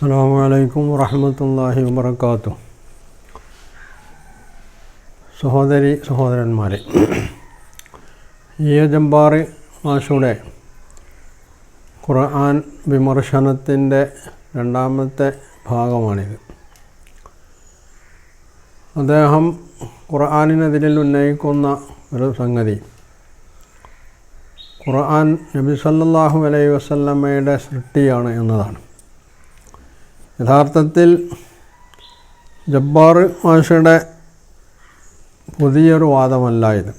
അസ്സാം വലൈക്കും വറഹമത്തല്ലാഹി വബർക്കാത്തു സഹോദരി സഹോദരന്മാരെ ഈയജമ്പാറി മാഷയുടെ ഖുർആൻ വിമർശനത്തിന്റെ രണ്ടാമത്തെ ഭാഗമാണിത്. അദ്ദേഹം ഖുർആാനിനെതിരിൽ ഉന്നയിക്കുന്ന ഒരു സംഗതി. ഖുർആൻ നബി സല്ലല്ലാഹു അലൈഹി വസല്ലമ്മയുടെ സൃഷ്ടിയാണ് എന്നതാണ്. യഥാർത്ഥത്തിൽ ജബ്ബാർ മാഷയുടെ പുതിയൊരു വാദമല്ല ഇത്.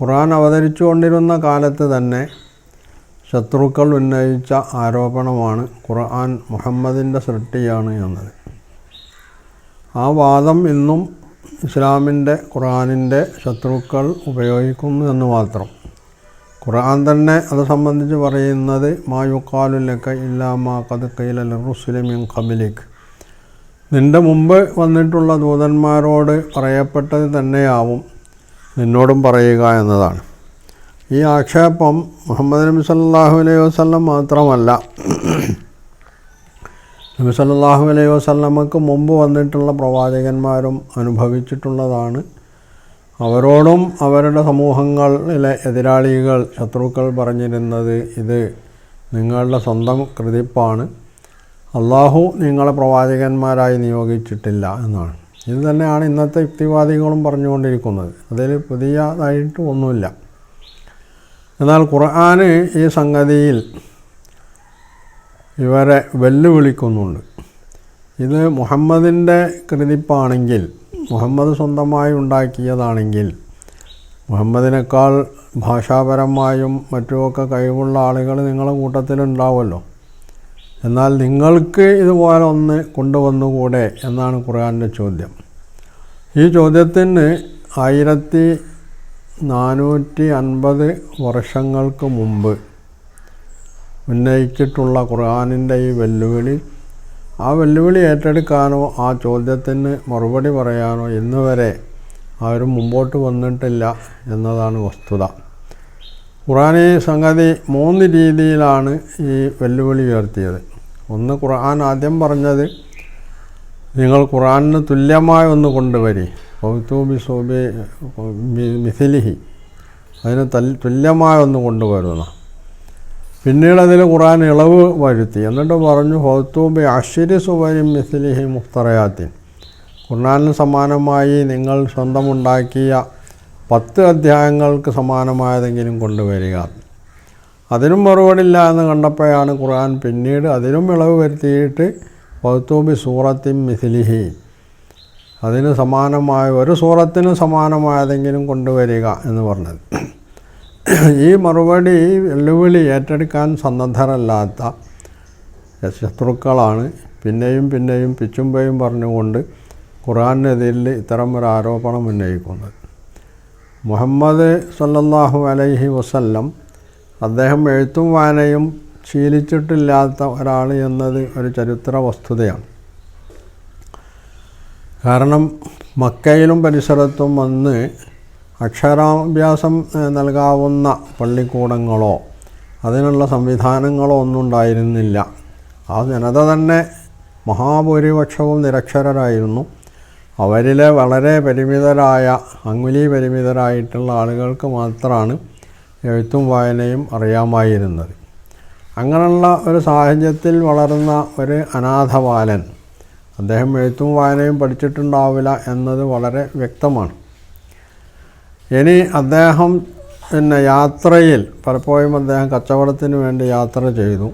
ഖുർആൻ അവതരിച്ചുകൊണ്ടിരുന്ന കാലത്ത് തന്നെ ശത്രുക്കൾ ഉന്നയിച്ച ആരോപണമാണ് ഖുർആൻ മുഹമ്മദിന്റെ സൃഷ്ടിയാണ് എന്നത്. ആ വാദം ഇന്നും ഇസ്ലാമിന്റെ ഖുറാനിന്റെ ശത്രുക്കൾ ഉപയോഗിക്കുന്നു എന്ന് മാത്രം. ഖുർആൻ തന്നെ അത് സംബന്ധിച്ച് പറയുന്നത് മായുക്കാലുലക്ക ഇല്ലാമാ കൈലൽ റുസുലിമിൻ ഖബിലിക്. നിന്റെ മുമ്പ് വന്നിട്ടുള്ള ദൂതന്മാരോട് പറയപ്പെട്ടത് തന്നെയാവും നിന്നോടും പറയുക എന്നതാണ്. ഈ ആക്ഷേപം മുഹമ്മദ് നബി സല്ലാഹു അലൈഹി വസ്ലം മാത്രമല്ല. നബി സല്ലാഹു അലൈഹി വസ്ലമക്ക് മുമ്പ് വന്നിട്ടുള്ള പ്രവാചകന്മാരും അനുഭവിച്ചിട്ടുള്ളതാണ് അവരോടും അവരുടെ സമൂഹങ്ങളിലെ എതിരാളികൾ ശത്രുക്കൾ പറഞ്ഞിരുന്നത് ഇത്. നിങ്ങളുടെ സ്വന്തം കൃതിപ്പാണ്. അള്ളാഹു നിങ്ങളെ പ്രവാചകന്മാരായി നിയോഗിച്ചിട്ടില്ല എന്നാണ്. ഇത് തന്നെയാണ് ഇന്നത്തെ യുക്തിവാദികളും പറഞ്ഞുകൊണ്ടിരിക്കുന്നത്. അതിൽ പുതിയതായിട്ട് ഒന്നുമില്ല. എന്നാൽ ഖുർആൻ ഈ സംഗതിയിൽ ഇവരെ വെല്ലുവിളിക്കുന്നുണ്ട്. ഇത് മുഹമ്മദിന്റെ കൃതിപ്പാണെങ്കിൽ മുഹമ്മദ് സ്വന്തമായി ഉണ്ടാക്കിയതാണെങ്കിൽ മുഹമ്മദിനേക്കാൾ ഭാഷാപരമായും മറ്റുമൊക്കെ കഴിവുള്ള ആളുകൾ നിങ്ങളുടെ കൂട്ടത്തിലുണ്ടാവുമല്ലോ. എന്നാൽ നിങ്ങൾക്ക് ഇതുപോലെ ഒന്ന് കൊണ്ടുവന്നുകൂടെ എന്നാണ് ഖുർആാന്റെ ചോദ്യം. ഈ ചോദ്യത്തിന് ആയിരത്തി നാനൂറ്റി അൻപത് വർഷങ്ങൾക്ക് മുമ്പ് ഉന്നയിച്ചിട്ടുള്ള ഖുർആാനിന്റെ ഈ വെല്ലുവിളി ആ വെല്ലുവിളി ഏറ്റെടുക്കാനോ ആ ചോദ്യത്തിന് മറുപടി പറയാനോ ഇന്ന് വരെ ആരും മുമ്പോട്ട് വന്നിട്ടില്ല എന്നതാണ് വസ്തുത. ഖുറാനെ സംഗതി മൂന്ന് രീതിയിലാണ് ഈ വെല്ലുവിളി ഉയർത്തിയത്. ഒന്ന് ഖുർആൻ ആദ്യം പറഞ്ഞത് നിങ്ങൾ ഖുറാനിന് തുല്യമായ ഒന്ന് കൊണ്ടുവരി. കൗത്തൂബി സോബി മിഥിലിഹി. അതിന് തുല്യമായ ഒന്ന് കൊണ്ടുവരുന്ന. പിന്നീട് അതിൽ ഖുറാൻ ഇളവ് വരുത്തി. എന്നിട്ട് പറഞ്ഞു ഹോത്തൂബി അശ്വരി സുവരി മിസ്ലിഹി മുഖ്തറയാത്തിൻ ഖുർആാനിന് സമാനമായി നിങ്ങൾ സ്വന്തമുണ്ടാക്കിയ പത്ത് അധ്യായങ്ങൾക്ക് സമാനമായതെങ്കിലും കൊണ്ടുവരിക. അതിനും മറുപടിയില്ല എന്ന് കണ്ടപ്പോഴാണ് ഖുർആൻ പിന്നീട് അതിനും ഇളവ് വരുത്തിയിട്ട് ഹൗത്തൂബി സൂറത്തിൻ മിഥിലിഹി അതിന് സമാനമായ ഒരു സൂറത്തിന് സമാനമായതെങ്കിലും കൊണ്ടുവരിക എന്ന് പറഞ്ഞത്. ഈ മറുപടി വെല്ലുവിളി ഏറ്റെടുക്കാൻ സന്നദ്ധരല്ലാത്ത ശത്രുക്കളാണ്. പിന്നെയും പിന്നെയും പിച്ചുമ്പയും പറഞ്ഞുകൊണ്ട് ഖുറാനെതിരിൽ ഇത്തരം ഒരു ആരോപണം ഉന്നയിക്കുന്നത്. മുഹമ്മദ് സല്ലല്ലാഹു അലൈഹി വസല്ലം അദ്ദേഹം എഴുത്തും വായനയും ശീലിച്ചിട്ടില്ലാത്ത ഒരാൾ എന്നത് ഒരു ചരിത്ര വസ്തുതയാണ്. കാരണം മക്കയിലും പരിസരത്തും വന്ന് അക്ഷരാഭ്യാസം നൽകാവുന്ന പള്ളിക്കൂടങ്ങളോ അതിനുള്ള സംവിധാനങ്ങളോ ഒന്നും ഉണ്ടായിരുന്നില്ല. ആ ജനത തന്നെ മഹാഭൂരിപക്ഷവും നിരക്ഷരരായിരുന്നു. അവരിലെ വളരെ പരിമിതരായ അങ്കുലി പരിമിതരായിട്ടുള്ള ആളുകൾക്ക് മാത്രമാണ് എഴുത്തും വായനയും അറിയാമായിരുന്നത്. അങ്ങനെയുള്ള ഒരു സാഹചര്യത്തിൽ വളർന്ന ഒരു അനാഥബാലൻ അദ്ദേഹം എഴുത്തും വായനയും പഠിച്ചിട്ടുണ്ടാവില്ല എന്നത് വളരെ വ്യക്തമാണ്. ഇനി അദ്ദേഹം പിന്നെ യാത്രയിൽ പലപ്പോഴും അദ്ദേഹം കച്ചവടത്തിന് വേണ്ടി യാത്ര ചെയ്തു.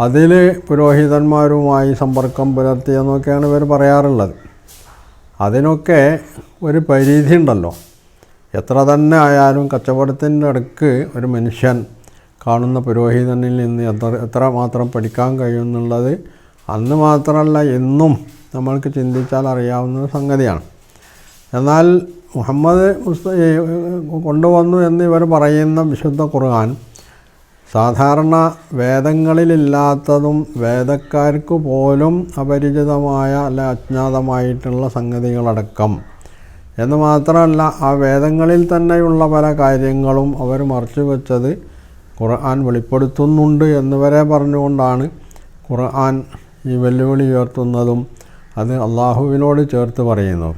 അതിൽ പുരോഹിതന്മാരുമായി സമ്പർക്കം പുലർത്തിയെന്നൊക്കെയാണ് ഇവർ പറയാറുള്ളത്. അതിനൊക്കെ ഒരു പരിധി ഉണ്ടല്ലോ. എത്ര തന്നെ ആയാലും കച്ചവടത്തിന്റെ അടുക്ക് ഒരു മനുഷ്യൻ കാണുന്ന പുരോഹിതനിൽ നിന്ന് എത്ര എത്ര മാത്രം പഠിക്കാൻ കഴിയുമെന്നുള്ളത് അന്ന് മാത്രമല്ല എന്നും നമ്മൾക്ക് ചിന്തിച്ചാൽ അറിയാവുന്ന സംഗതിയാണ്. എന്നാൽ മുഹമ്മദ് കൊണ്ടുവന്നു എന്നിവർ പറയുന്ന വിശുദ്ധ ഖുർആൻ സാധാരണ വേദങ്ങളിലില്ലാത്തതും വേദക്കാർക്ക് പോലും അപരിചിതമായ അല്ല അജ്ഞാതമായിട്ടുള്ള സംഗതികളടക്കം. എന്ന് മാത്രമല്ല ആ വേദങ്ങളിൽ തന്നെയുള്ള പല കാര്യങ്ങളും അവർ മറച്ചു വെച്ചത് ഖുർആൻ വെളിപ്പെടുത്തുന്നുണ്ട് എന്നിവരെ പറഞ്ഞുകൊണ്ടാണ് ഖുർആൻ ഈ വെല്ലുവിളി ഉയർത്തുന്നതും അത് അള്ളാഹുവിനോട് ചേർത്ത് പറയുന്നു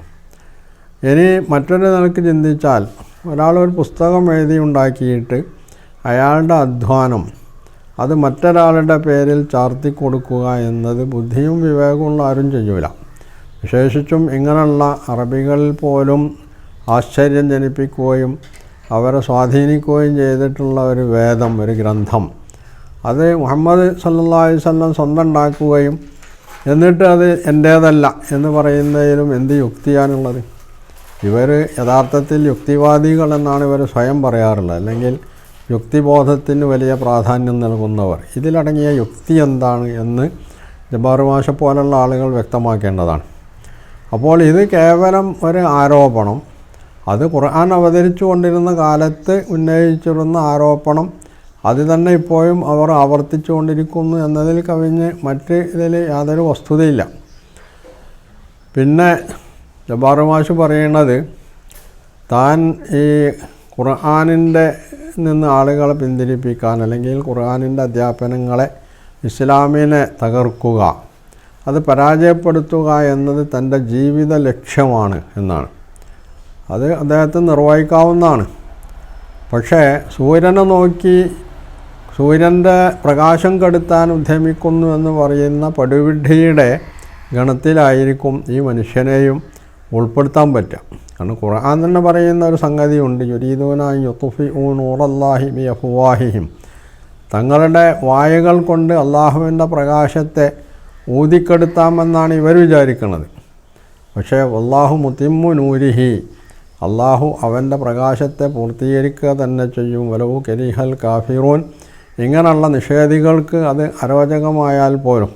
ഇനി മറ്റൊരു നിലയ്ക്ക് ചിന്തിച്ചാൽ ഒരാൾ ഒരു പുസ്തകം എഴുതി ഉണ്ടാക്കിയിട്ട് അയാളുടെ അധ്വാനം അത് മറ്റൊരാളുടെ പേരിൽ ചാർത്തി കൊടുക്കുക എന്നത് ബുദ്ധിയും വിവേകമുള്ള ആരും ചെയ്യൂല. വിശേഷിച്ചും ഇങ്ങനെയുള്ള അറബികളിൽ പോലും ആശ്ചര്യം ജനിപ്പിക്കുകയും അവരെ സ്വാധീനിക്കുകയും ചെയ്തിട്ടുള്ള ഒരു വേദം ഒരു ഗ്രന്ഥം. അത് മുഹമ്മദ് സല്ലല്ലാഹു അലൈഹി വസല്ലം സ്വന്തം ഉണ്ടാക്കുകയും എന്നിട്ട് അത് എന്റേതല്ല എന്ന് പറയുന്നതിലും എന്ത് യുക്തിയാണുള്ളത് ഇവർ യഥാർത്ഥത്തിൽ യുക്തിവാദികൾ എന്നാണ് ഇവർ സ്വയം പറയാറുള്ളത്. അല്ലെങ്കിൽ യുക്തിബോധത്തിന് വലിയ പ്രാധാന്യം നൽകുന്നവർ. ഇതിലടങ്ങിയ യുക്തി എന്താണ് എന്ന് ജബ്ബാർ മാഷ പോലുള്ള ആളുകൾ വ്യക്തമാക്കേണ്ടതാണ്. അപ്പോൾ ഇത് കേവലം ഒരു ആരോപണം. അത് ഖുർആൻ അവതരിച്ചു കൊണ്ടിരുന്ന കാലത്ത് ഉന്നയിച്ചിരുന്ന ആരോപണം. അത് തന്നെ ഇപ്പോഴും അവർ ആവർത്തിച്ചു കൊണ്ടിരിക്കുന്നു എന്നതിൽ കവിഞ്ഞ് മറ്റ് ഇതിൽ യാതൊരു വസ്തുതയില്ല. പിന്നെ ജബ്ബാർ മാഷ് പറയുന്നത് താൻ ഈ ഖുർആാനിന്റെ നിന്ന് ആളുകളെ പിന്തിരിപ്പിക്കാൻ അല്ലെങ്കിൽ ഖുർആാനിന്റെ അധ്യാപനങ്ങളെ ഇസ്ലാമിനെ തകർക്കുക അത് പരാജയപ്പെടുത്തുക എന്നത് തന്റെ ജീവിത ലക്ഷ്യമാണ് എന്നാണ്. അത് അദ്ദേഹത്തെ നിർവഹിക്കാവുന്നതാണ്. പക്ഷേ സൂര്യനെ നോക്കി സൂര്യന്റെ പ്രകാശം കെടുത്താൻ ഉദ്യമിക്കുന്നു എന്ന് പറയുന്ന പടുവിഡ്ഢിയുടെ ഗണത്തിലായിരിക്കും ഈ മനുഷ്യനെയും ഉൾപ്പെടുത്താൻ പറ്റുക. കാരണം ഖുർആൻ തന്നെ പറയുന്ന ഒരു സംഗതിയുണ്ട് യുരീദൂനായി യുത്തുഫി ഊൻ നൂറല്ലാഹി ബി അഫുവാഹിഹിം തങ്ങളുടെ വായകൾ കൊണ്ട് അള്ളാഹുവിന്റെ പ്രകാശത്തെ ഊതിക്കെടുത്താമെന്നാണ് ഇവർ വിചാരിക്കുന്നത്. പക്ഷേ അള്ളാഹു മുത്തിമ്മു നൂരിഹി. അള്ളാഹു അവന്റെ പ്രകാശത്തെ പൂർത്തീകരിക്കുക തന്നെ ചെയ്യും. വലവു കെരിഹൽ കാഫിറൂൻ. ഇങ്ങനെയുള്ള നിഷേധികൾക്ക് അത് അരോചകമായാൽ പോലും.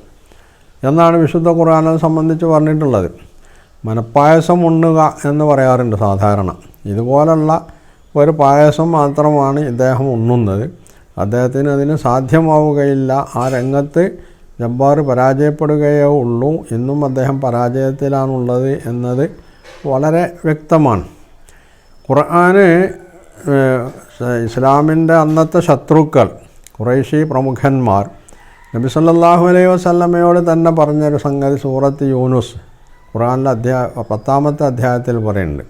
എന്നാണ് വിശുദ്ധ ഖുർആാനെ സംബന്ധിച്ച് പറഞ്ഞിട്ടുള്ളത്. മനപ്പായസം ഉണ്ണുക എന്ന് പറയാറുണ്ട് സാധാരണ. ഇതുപോലുള്ള ഒരു പായസം മാത്രമാണ് ഇദ്ദേഹം ഉണ്ണുന്നത്. അദ്ദേഹത്തിന് അതിന് സാധ്യമാവുകയില്ല. ആ രംഗത്ത് ജബ്ബാർ പരാജയപ്പെടുകയേ ഉള്ളൂ. ഇന്നും അദ്ദേഹം പരാജയത്തിലാണുള്ളത് എന്നത് വളരെ വ്യക്തമാണ്. ഖുർആന് ഇസ്ലാമിന്റെ അന്നത്തെ ശത്രുക്കൾ കുറേശി പ്രമുഖന്മാർ നബി സല്ലല്ലാഹു അലൈഹി വസല്ലമയോട് തന്നെ പറഞ്ഞൊരു സംഗതി സൂറത്ത് യൂനുസ്. ഖുർആനിലെ അധ്യായ പത്താമത്തെ അധ്യായത്തിൽ പറയുന്നുണ്ട്.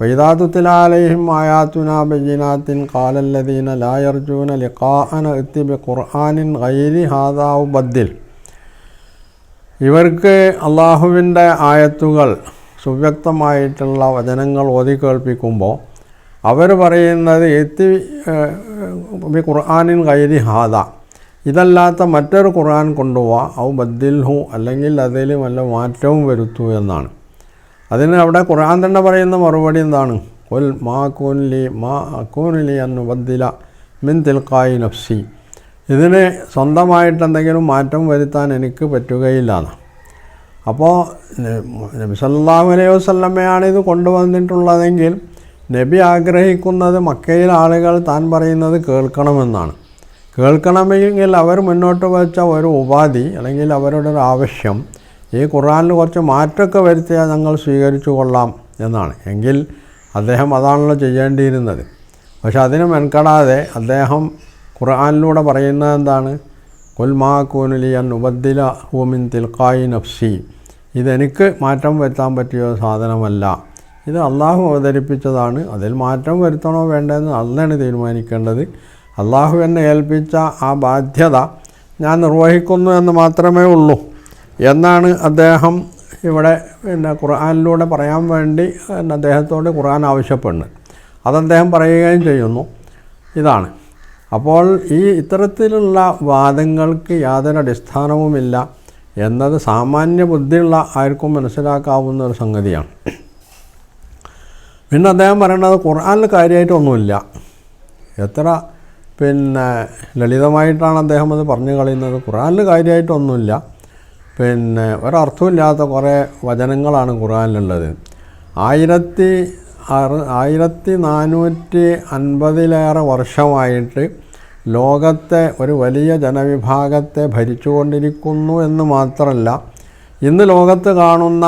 വൈദാതുത്തിലാലയും ആയാത്തുന ബജിനാത്തിൻ കാലല്ലദീന ലായർജൂന ലിഖാഅന എത്തിബി ഖുർആാനിൻ ഗൈരി ഹാദാവു ബദ്ദിൽ. ഇവർക്ക് അള്ളാഹുവിന്റെ ആയത്തുകൾ സുവ്യക്തമായിട്ടുള്ള വചനങ്ങൾ ഓതി കേൾപ്പിക്കുമ്പോൾ അവർ പറയുന്നത് എത്തി ഖുർആാനിൻ ഗൈരി ഹാദ. ഇതല്ലാത്ത മറ്റൊരു ഖുർആൻ കൊണ്ടുപോവാ ഔ ബദ്ദിൽഹു അല്ലെങ്കിൽ അതിൽ വല്ല മാറ്റവും വരുത്തു എന്നാണ്. അതിന് അവിടെ ഖുർആൻ തന്നെ പറയുന്ന മറുപടി എന്താണ്? കൊൽ മാ കൂൻലി മാ അക്കൂൻലി എന്ന് ബദ്ദില മിൻ തിൽക്കായി നഫ്സി. ഇതിന് സ്വന്തമായിട്ട് എന്തെങ്കിലും മാറ്റം വരുത്താൻ എനിക്ക് പറ്റുകയില്ല അപ്പോൾ നബി സല്ലല്ലാഹു അലൈഹി വസല്ലമയാണ് ഇത് കൊണ്ടുവന്നിട്ടുള്ളതെങ്കിൽ നബി ആഗ്രഹിക്കുന്നത് മക്കയിലെ ആളുകൾ താൻ പറയുന്നത് കേൾക്കണമെന്നാണ്. കേൾക്കണമെങ്കിൽ അവർ മുന്നോട്ട് വെച്ച ഒരു ഉപാധി അല്ലെങ്കിൽ അവരുടെ ഒരു ആവശ്യം ഈ ഖുറാനിൽ കുറച്ച് മാറ്റമൊക്കെ വരുത്തിയാൽ ഞങ്ങൾ സ്വീകരിച്ചു കൊള്ളാം എന്നാണ്. എങ്കിൽ അദ്ദേഹം അതാണല്ലോ ചെയ്യേണ്ടിയിരുന്നത്. പക്ഷെ അതിന് മെൻകടാതെ അദ്ദേഹം ഖുർആനിലൂടെ പറയുന്നത് എന്താണ്? കൊൽമാ കൂനുലിയൻ ഉപദ്ദില ഹൂമിൻ തിൽക്കായി നഫ്സി. ഇതെനിക്ക് മാറ്റം വരുത്താൻ പറ്റിയ സാധനമല്ല. ഇത് അള്ളാഹു അവതരിപ്പിച്ചതാണ്. അതിൽ മാറ്റം വരുത്തണോ വേണ്ടതെന്ന് അള്ളാണ് തീരുമാനിക്കേണ്ടത് അള്ളാഹു എന്നെ ഏൽപ്പിച്ച ആ ബാധ്യത ഞാൻ നിർവഹിക്കുന്നു എന്ന് മാത്രമേ ഉള്ളൂ. എന്നാണ് അദ്ദേഹം ഇവിടെ പിന്നെ ഖുർആാനിലൂടെ പറയാൻ വേണ്ടി അദ്ദേഹത്തോട് ഖുർആൻ ആവശ്യപ്പെടുന്നത് അത് അദ്ദേഹം പറയുകയും ചെയ്യുന്നു. ഇതാണ്. അപ്പോൾ ഈ ഇത്തരത്തിലുള്ള വാദങ്ങൾക്ക് യാതൊരു അടിസ്ഥാനവുമില്ല എന്നത് സാമാന്യ ബുദ്ധിയുള്ള ആർക്കും മനസ്സിലാക്കാവുന്ന ഒരു സംഗതിയാണ്. പിന്നെ അദ്ദേഹം പറയേണ്ടത് ഖുർആാനിൽ കാര്യമായിട്ടൊന്നുമില്ല. എത്ര പിന്നെ ലളിതമായിട്ടാണ് അദ്ദേഹം അത് പറഞ്ഞു കളയുന്നത്. ഖുറാനിൽ കാര്യമായിട്ടൊന്നുമില്ല പിന്നെ ഒരർത്ഥമില്ലാത്ത കുറേ വചനങ്ങളാണ് ഖുറാനിലുള്ളത് ആയിരത്തി അറു ആയിരത്തി നാനൂറ്റി അൻപതിലേറെ വർഷമായിട്ട് ലോകത്തെ ഒരു വലിയ ജനവിഭാഗത്തെ ഭരിച്ചുകൊണ്ടിരിക്കുന്നു എന്ന് മാത്രമല്ല ഇന്ന് ലോകത്ത് കാണുന്ന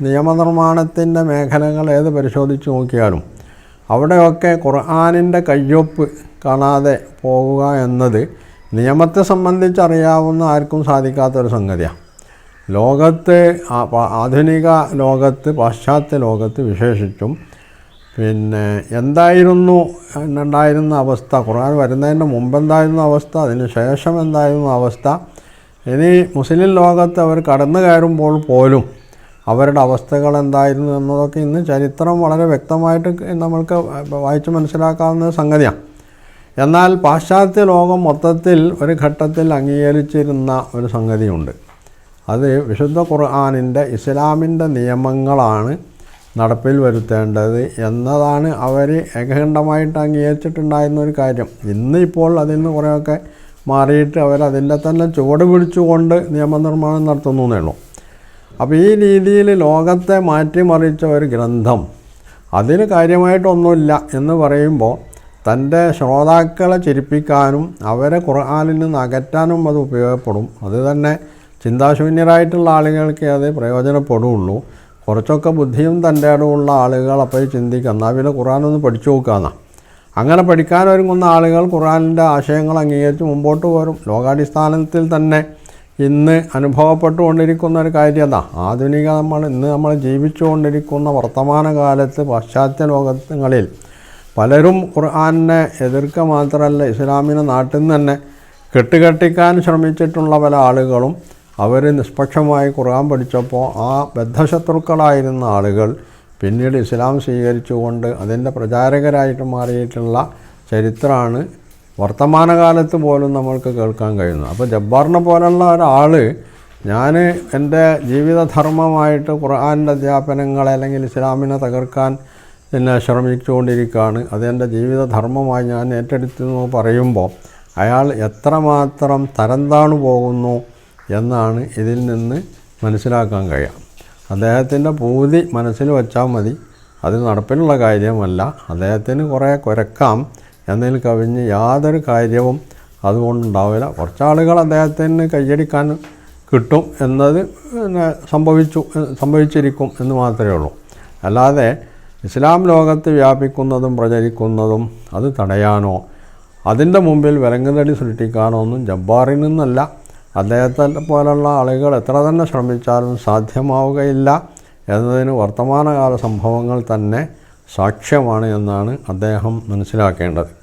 നിയമനിർമ്മാണത്തിന്റെ മേഖലകൾ ഏത് പരിശോധിച്ച് നോക്കിയാലും അവിടെയൊക്കെ ഖുർആാനിന്റെ കയ്യൊപ്പ് കാണാതെ പോകുക എന്നത് നിയമത്തെ സംബന്ധിച്ച് അറിയാവുന്ന ആർക്കും സാധിക്കാത്തൊരു സംഗതിയാണ് ലോകത്ത് ആധുനിക ലോകത്ത് പാശ്ചാത്യ ലോകത്ത് വിശേഷിച്ചും പിന്നെ എന്തായിരുന്നു ഉണ്ടായിരുന്ന അവസ്ഥ ഖുർആൻ വരുന്നതിന് മുമ്പ് എന്തായിരുന്ന അവസ്ഥ അതിന് ശേഷം എന്തായിരുന്നു അവസ്ഥ ഇനി മുസ്ലിം ലോകത്ത് അവർ കടന്നു കയറുമ്പോൾ പോലും അവരുടെ അവസ്ഥകൾ എന്തായിരുന്നു എന്നതൊക്കെ ഇന്ന് ചരിത്രം വളരെ വ്യക്തമായിട്ട് നമ്മൾക്ക് വായിച്ച് മനസ്സിലാക്കാവുന്ന സംഗതിയാണ് എന്നാൽ പാശ്ചാത്യ ലോകം മൊത്തത്തിൽ ഒരു ഘട്ടത്തിൽ അംഗീകരിച്ചിരുന്ന ഒരു സംഗതിയുണ്ട്. അത് വിശുദ്ധ ഖുർആാനിന്റെ ഇസ്ലാമിന്റെ നിയമങ്ങളാണ് നടപ്പിൽ വരുത്തേണ്ടത് എന്നതാണ് അവർ ഏകഖണ്ഡമായിട്ട് അംഗീകരിച്ചിട്ടുണ്ടായിരുന്ന ഒരു കാര്യം. ഇന്ന് ഇപ്പോൾ അതിൽ നിന്ന് കുറേയൊക്കെ മാറിയിട്ട് അവരതിന്റെ തന്നെ ചുവട് പിടിച്ചുകൊണ്ട് നിയമനിർമ്മാണം നടത്തുന്നു എന്നുള്ളൂ അപ്പോൾ ഈ രീതിയിൽ ലോകത്തെ മാറ്റിമറിച്ച ഒരു ഗ്രന്ഥം അതിന് കാര്യമായിട്ടൊന്നുമില്ല എന്ന് പറയുമ്പോൾ തന്റെ ശ്രോതാക്കളെ ചിരിപ്പിക്കാനും അവരെ ഖുർആാനിൽ നിന്ന് അകറ്റാനും അത് ഉപയോഗപ്പെടും. അത് തന്നെ ചിന്താശൂന്യരായിട്ടുള്ള ആളുകൾക്ക് അത് പ്രയോജനപ്പെടുകയുള്ളൂ കുറച്ചൊക്കെ ബുദ്ധിയും തന്റെ അടുവുള്ള ആളുകൾ അപ്പോൾ ചിന്തിക്കുക എന്നാൽ പിന്നെ ഖുർആാനൊന്ന് പഠിച്ചു നോക്കാമെന്നാണ് അങ്ങനെ പഠിക്കാൻ ഒരുങ്ങുന്ന ആളുകൾ ഖുർആാനിന്റെ ആശയങ്ങൾ അംഗീകരിച്ച് മുമ്പോട്ട് പോരും. ലോകാടിസ്ഥാനത്തിൽ തന്നെ ഇന്ന് അനുഭവപ്പെട്ടുകൊണ്ടിരിക്കുന്ന ഒരു കാര്യത ആധുനിക നമ്മൾ ഇന്ന് നമ്മൾ ജീവിച്ചുകൊണ്ടിരിക്കുന്ന വർത്തമാനകാലത്ത് പാശ്ചാത്യ ലോകങ്ങളിൽ പലരും ഖുർആാനിനെ എതിർക്കുക മാത്രമല്ല ഇസ്ലാമിനെ നാട്ടിൽ നിന്ന് തന്നെ കെട്ടുകെട്ടിക്കാൻ ശ്രമിച്ചിട്ടുള്ള പല ആളുകളും അവർ നിഷ്പക്ഷമായി ഖുർആൻ പഠിച്ചപ്പോൾ ആ ബദ്ധശത്രുക്കളായിരുന്ന ആളുകൾ പിന്നീട് ഇസ്ലാം സ്വീകരിച്ചുകൊണ്ട് അതിന്റെ പ്രചാരകരായിട്ട് മാറിയിട്ടുള്ള ചരിത്രമാണ് വർത്തമാനകാലത്ത് പോലും നമ്മൾക്ക് കേൾക്കാൻ കഴിയുന്നത്. അപ്പോൾ ജബ്ബാറിനെ പോലുള്ള ഒരാൾ ഞാൻ എന്റെ ജീവിതധർമ്മമായിട്ട് ഖുർആാനിന്റെ അധ്യാപനങ്ങളെ അല്ലെങ്കിൽ ഇസ്ലാമിനെ തകർക്കാൻ പിന്നെ ശ്രമിച്ചുകൊണ്ടിരിക്കുകയാണ് അതെന്റെ ജീവിതധർമ്മമായി ഞാൻ ഏറ്റെടുത്തു എന്ന് പറയുമ്പോൾ അയാൾ എത്രമാത്രം തരം താണു പോകുന്നു എന്നാണ് ഇതിൽ നിന്ന് മനസ്സിലാക്കാൻ കഴിയുക അദ്ദേഹത്തിന്റെ പൂതി മനസ്സിൽ വച്ചാൽ മതി. അത് നടപ്പിലുള്ള കാര്യമല്ല. അദ്ദേഹത്തിന് കുറേ കുരക്കാം എന്നതിൽ കവിഞ്ഞ് യാതൊരു കാര്യവും അതുകൊണ്ടുണ്ടാവില്ല. കുറച്ചാളുകൾ അദ്ദേഹത്തിന് കയ്യടിക്കാൻ കിട്ടും എന്നത് സംഭവിച്ചു സംഭവിച്ചിരിക്കും എന്ന് മാത്രമേ ഉള്ളൂ. അല്ലാതെ ഇസ്ലാം ലോകത്ത് വ്യാപിക്കുന്നതും പ്രചരിക്കുന്നതും അത് തടയാനോ അതിന്റെ മുമ്പിൽ വിലങ്ങുതടി സൃഷ്ടിക്കാനോ ഒന്നും ജബ്ബാറിൽ നിന്നല്ല. അദ്ദേഹത്തെ പോലുള്ള ആളുകൾ എത്ര തന്നെ ശ്രമിച്ചാലും സാധ്യമാവുകയില്ല എന്നതിന് വർത്തമാനകാല സംഭവങ്ങൾ തന്നെ സാക്ഷ്യമാണ് എന്നാണ് അദ്ദേഹം മനസ്സിലാക്കേണ്ടത്.